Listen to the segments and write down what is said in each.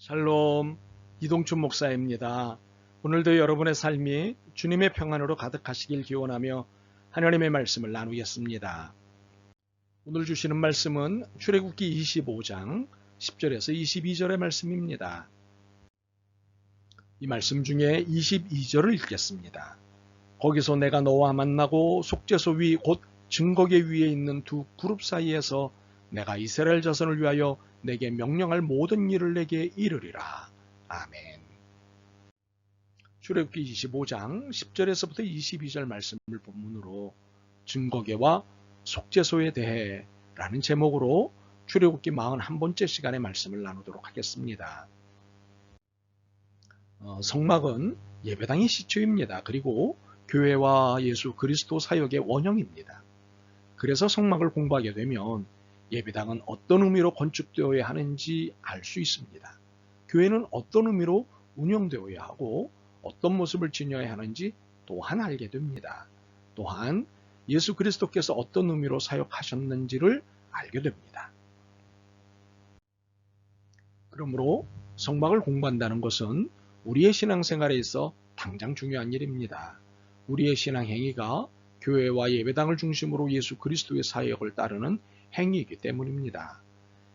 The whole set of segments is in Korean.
샬롬 이동춘 목사입니다. 오늘도 여러분의 삶이 주님의 평안으로 가득하시길 기원하며 하나님의 말씀을 나누겠습니다. 오늘 주시는 말씀은 출애굽기 25장 10절에서 22절의 말씀입니다. 이 말씀 중에 22절을 읽겠습니다. 거기서 내가 너와 만나고 속죄소 위 곧 증거계 위에 있는 두 그룹 사이에서 내가 이스라엘 자손을 위하여 내게 명령할 모든 일을 내게 이르리라. 아멘. 출애굽기 25장 10절에서부터 22절 말씀을 본문으로 증거계와 속죄소에 대해 라는 제목으로 출애굽기 41번째 시간의 말씀을 나누도록 하겠습니다. 어, 성막은 예배당의 시초입니다. 그리고 교회와 예수 그리스도 사역의 원형입니다. 그래서 성막을 공부하게 되면 예배당은 어떤 의미로 건축되어야 하는지 알 수 있습니다. 교회는 어떤 의미로 운영되어야 하고 어떤 모습을 지녀야 하는지 또한 알게 됩니다. 또한 예수 그리스도께서 어떤 의미로 사역하셨는지를 알게 됩니다. 그러므로 성막을 공부한다는 것은 우리의 신앙생활에 있어 당장 중요한 일입니다. 우리의 신앙 행위가 교회와 예배당을 중심으로 예수 그리스도의 사역을 따르는 행위이기 때문입니다.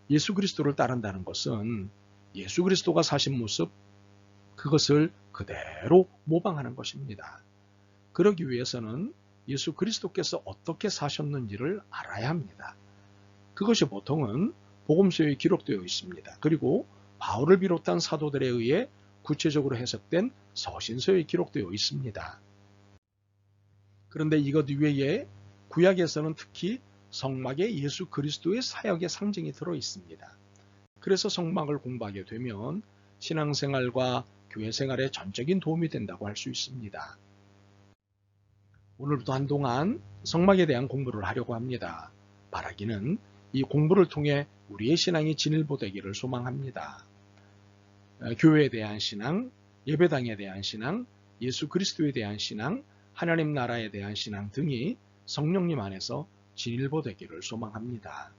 예수 그리스도를 따른다는 것은 예수 그리스도가 사신 모습, 그것을 그대로 모방하는 것입니다. 그러기 위해서는 예수 그리스도께서 어떻게 사셨는지를 알아야 합니다. 그것이 보통은 복음서에 기록되어 있습니다. 그리고 바울을 비롯한 사도들에 의해 구체적으로 해석된 서신서에 기록되어 있습니다. 그런데 이것 외에 구약에서는 특히 성막에 예수 그리스도의 사역의 상징이 들어 있습니다. 그래서 성막을 공부하게 되면 신앙생활과 교회 생활에 전적인 도움이 된다고 할 수 있습니다. 오늘부터 한동안 성막에 대한 공부를 하려고 합니다. 말하기는 이 공부를 통해 우리의 신앙이 진일보되기를 소망합니다. 교회에 대한 신앙, 예배당에 대한 신앙, 예수 그리스도에 대한 신앙, 하나님 나라에 대한 신앙 등이 성령님 안에서 진일보되기를 소망합니다.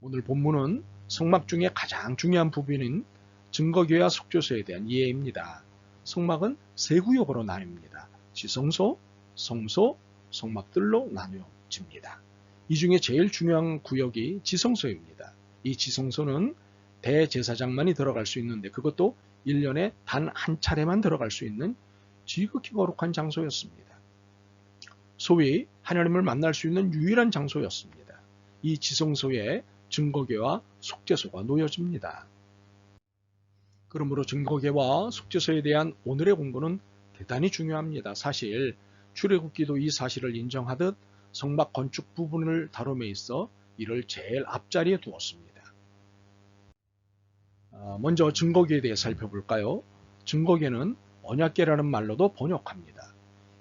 오늘 본문은 성막 중에 가장 중요한 부분인 증거교와 속죄소에 대한 이해입니다. 성막은 세 구역으로 나뉩니다. 지성소, 성소, 성막들로 나뉘어집니다. 이 중에 제일 중요한 구역이 지성소입니다. 이 지성소는 대제사장만이 들어갈 수 있는데 그것도 1년에 단 한 차례만 들어갈 수 있는 지극히 거룩한 장소였습니다. 소위 하나님을 만날 수 있는 유일한 장소였습니다. 이 지성소에 증거계와 속죄소가 놓여집니다. 그러므로 증거계와 속죄소에 대한 오늘의 공부는 대단히 중요합니다. 사실 출애굽기도 이 사실을 인정하듯 성막 건축 부분을 다룸에 있어 이를 제일 앞자리에 두었습니다. 아, 먼저 증거계에 대해 살펴볼까요? 증거계는 언약계라는 말로도 번역합니다.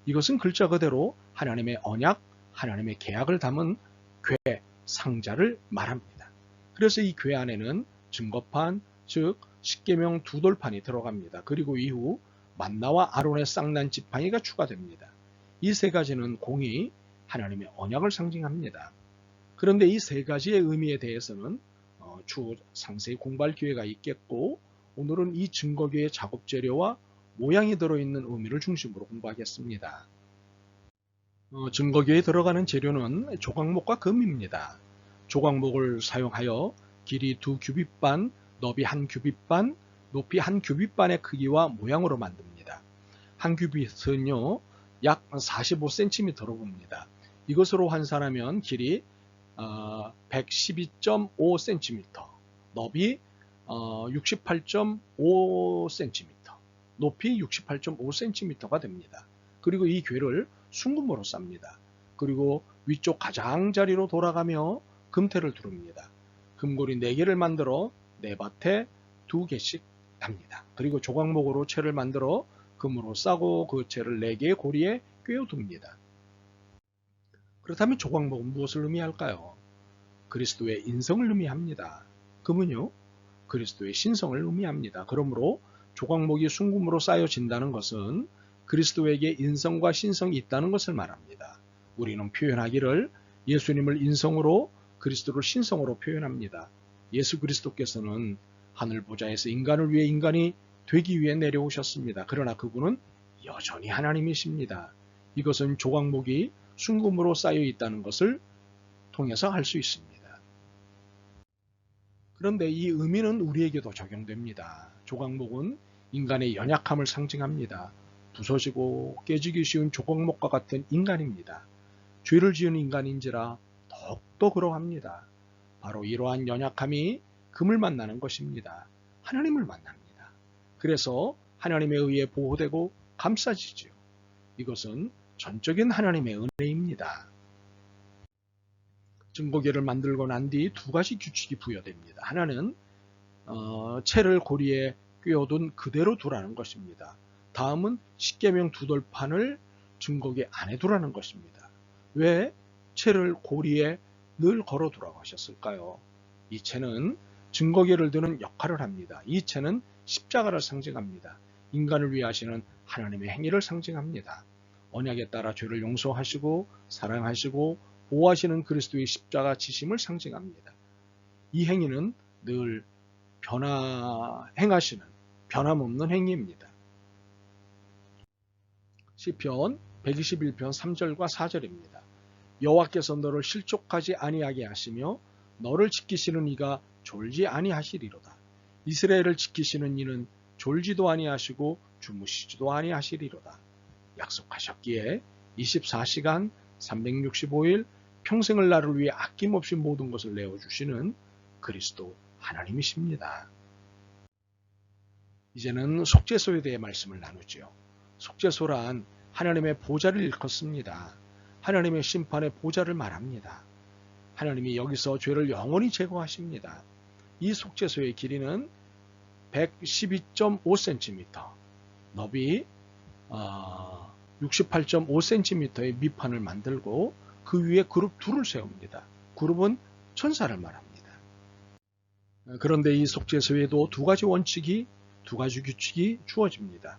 이것은 글자 그대로 하나님의 언약, 하나님의 계약을 담은 괴 상자를 말합니다. 그래서 이 괴 안에는 증거판, 즉 십계명 두 돌판이 들어갑니다. 그리고 이후 만나와 아론의 쌍난 지팡이가 추가됩니다. 이 세 가지는 공이 하나님의 언약을 상징합니다. 그런데 이 세 가지의 의미에 대해서는 어, 추후 상세히 공부할 기회가 있겠고 오늘은 이 증거계의 작업 재료와 모양이 들어있는 의미를 중심으로 공부하겠습니다. 어, 증거계에 들어가는 재료는 조각목과 금입니다. 조각목을 사용하여 길이 두 규빗 반, 너비 한 규빗 반, 높이 한 규빗 반의 크기와 모양으로 만듭니다. 한 규빗은요, 약 45cm로 봅니다. 이것으로 환산하면 길이 112.5cm, 어, 너비 68.5cm, 어, 높이 68.5cm가 됩니다. 그리고 이 괴를 순금으로 쌉니다. 그리고 위쪽 가장자리로 돌아가며 금태를 두릅니다. 금고리 4개를 만들어 네 밭에 2개씩 답니다. 그리고 조각목으로 채를 만들어 금으로 싸고 그 채를 4개의 고리에 꿰어둡니다. 그렇다면 조각목은 무엇을 의미할까요? 그리스도의 인성을 의미합니다. 금은요, 그리스도의 신성을 의미합니다. 그러므로 조각목이 순금으로 쌓여진다는 것은 그리스도에게 인성과 신성이 있다는 것을 말합니다. 우리는 표현하기를 예수님을 인성으로 그리스도를 신성으로 표현합니다. 예수 그리스도께서는 하늘 보좌에서 인간을 위해 인간이 되기 위해 내려오셨습니다. 그러나 그분은 여전히 하나님이십니다. 이것은 조각목이 순금으로 쌓여 있다는 것을 통해서 알 수 있습니다. 그런데 이 의미는 우리에게도 적용됩니다. 조각목은 인간의 연약함을 상징합니다. 부서지고 깨지기 쉬운 조각목과 같은 인간입니다. 죄를 지은 인간인지라 더욱더 그러합니다. 바로 이러한 연약함이 금을 만나는 것입니다. 하나님을 만납니다. 그래서 하나님에 의해 보호되고 감싸지죠. 이것은 전적인 하나님의 은혜입니다. 증거계를 만들고 난 뒤 두 가지 규칙이 부여됩니다. 하나는 어, 채를 고리에 꿰어둔 그대로 두라는 것입니다. 다음은 십계명 두돌판을 증거계 안에 두라는 것입니다. 왜 채를 고리에 늘 걸어 두라고 하셨을까요? 이 채는 증거계를 드는 역할을 합니다. 이 채는 십자가를 상징합니다. 인간을 위해 하시는 하나님의 행위를 상징합니다. 언약에 따라 죄를 용서하시고 사랑하시고 보호하시는 그리스도의 십자가 지심을 상징합니다. 이 행위는 늘 변화 행하시는 변함없는 행위입니다. 시편 121편 3절과 4절입니다. 여호와께서 너를 실족하지 아니하게 하시며 너를 지키시는 이가 졸지 아니하시리로다. 이스라엘을 지키시는 이는 졸지도 아니하시고 주무시지도 아니하시리로다. 약속하셨기에 24시간 365일 평생을 나를 위해 아낌없이 모든 것을 내어주시는 그리스도 하나님이십니다. 이제는 속죄소에 대해 말씀을 나누지요. 속죄소란 하나님의 보좌를 일컫습니다. 하나님의 심판의 보좌를 말합니다. 하나님이 여기서 죄를 영원히 제거하십니다. 이 속죄소의 길이는 112.5cm, 너비 68.5cm의 밑판을 만들고 그 위에 그룹 둘을 세웁니다. 그룹은 천사를 말합니다. 그런데 이 속죄소에도 두 가지 원칙이 두 가지 규칙이 주어집니다.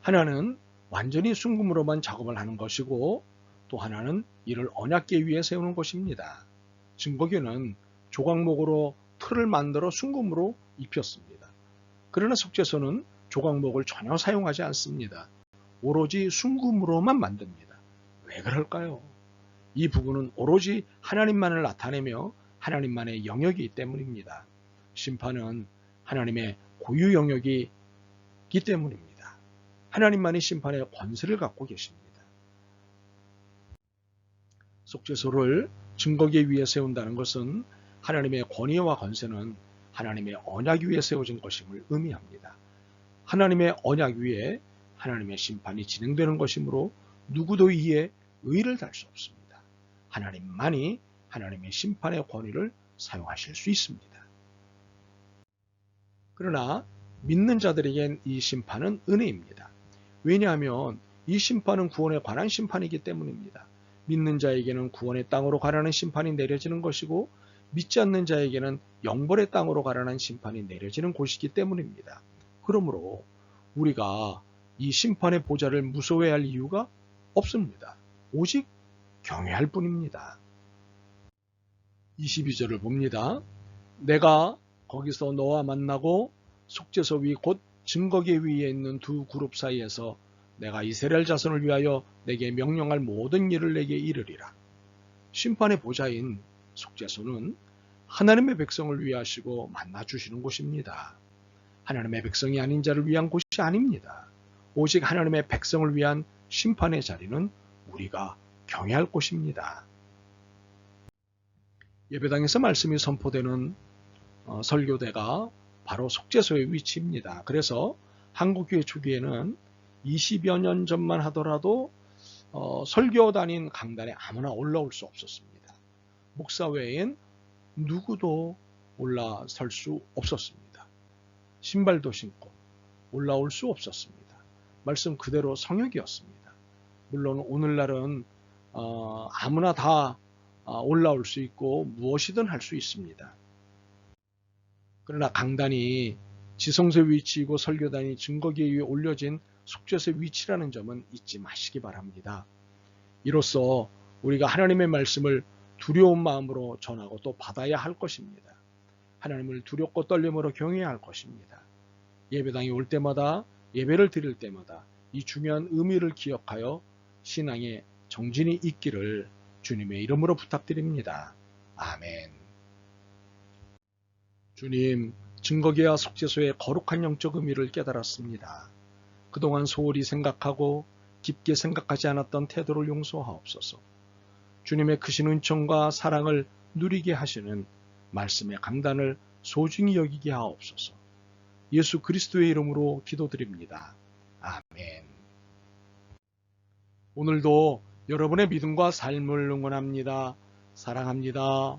하나는 완전히 순금으로만 작업을 하는 것이고 또 하나는 이를 언약계 위에 세우는 것입니다. 증거계는 조각목으로 틀을 만들어 순금으로 입혔습니다. 그러나 속죄소는 조각목을 전혀 사용하지 않습니다. 오로지 순금으로만 만듭니다. 왜 그럴까요? 이 부분은 오로지 하나님만을 나타내며 하나님만의 영역이기 때문입니다. 심판은 하나님의 고유 영역이기 때문입니다. 하나님만이 심판의 권세를 갖고 계십니다. 속죄소를 증거계 위에 세운다는 것은 하나님의 권위와 권세는 하나님의 언약 위에 세워진 것임을 의미합니다. 하나님의 언약 위에 하나님의 심판이 진행되는 것이므로 누구도 이에 의를 달 수 없습니다. 하나님만이 하나님의 심판의 권위를 사용하실 수 있습니다. 그러나 믿는 자들에겐 이 심판은 은혜입니다. 왜냐하면 이 심판은 구원에 관한 심판이기 때문입니다. 믿는 자에게는 구원의 땅으로 가라는 심판이 내려지는 것이고 믿지 않는 자에게는 영벌의 땅으로 가라는 심판이 내려지는 곳이기 때문입니다. 그러므로 우리가 이 심판의 보좌를 무서워할 이유가 없습니다. 오직 경외할 뿐입니다. 22절을 봅니다. 내가 거기서 너와 만나고 속죄소 위 곧 증거계 위에 있는 두 그룹 사이에서 내가 이스라엘 자손을 위하여 내게 명령할 모든 일을 내게 이르리라. 심판의 보좌인 속죄소는 하나님의 백성을 위하시고 만나주시는 곳입니다. 하나님의 백성이 아닌 자를 위한 곳이 아닙니다. 오직 하나님의 백성을 위한 심판의 자리는 우리가 경외할 곳입니다. 예배당에서 말씀이 선포되는 어, 설교대가 바로 속죄소의 위치입니다. 그래서 한국교회 초기에는 20여 년 전만 하더라도 어, 설교 다닌 강단에 아무나 올라올 수 없었습니다. 목사 외엔 누구도 올라설 수 없었습니다. 신발도 신고 올라올 수 없었습니다. 말씀 그대로 성역이었습니다. 물론 오늘날은 어, 아무나 다 어, 올라올 수 있고 무엇이든 할 수 있습니다. 그러나 강단이 지성소 위치이고 설교단이 증거기에 의해 올려진 속죄소 위치라는 점은 잊지 마시기 바랍니다. 이로써 우리가 하나님의 말씀을 두려운 마음으로 전하고 또 받아야 할 것입니다. 하나님을 두렵고 떨림으로 경외해야 할 것입니다. 예배당에 올 때마다 예배를 드릴 때마다 이 중요한 의미를 기억하여 신앙의 정진이 있기를 주님의 이름으로 부탁드립니다. 아멘. 주님, 증거계와 속죄소의 거룩한 영적 의미를 깨달았습니다. 그동안 소홀히 생각하고 깊게 생각하지 않았던 태도를 용서하옵소서. 주님의 크신 은총과 사랑을 누리게 하시는 말씀의 강단을 소중히 여기게 하옵소서. 예수 그리스도의 이름으로 기도드립니다. 아멘. 오늘도 여러분의 믿음과 삶을 응원합니다. 사랑합니다.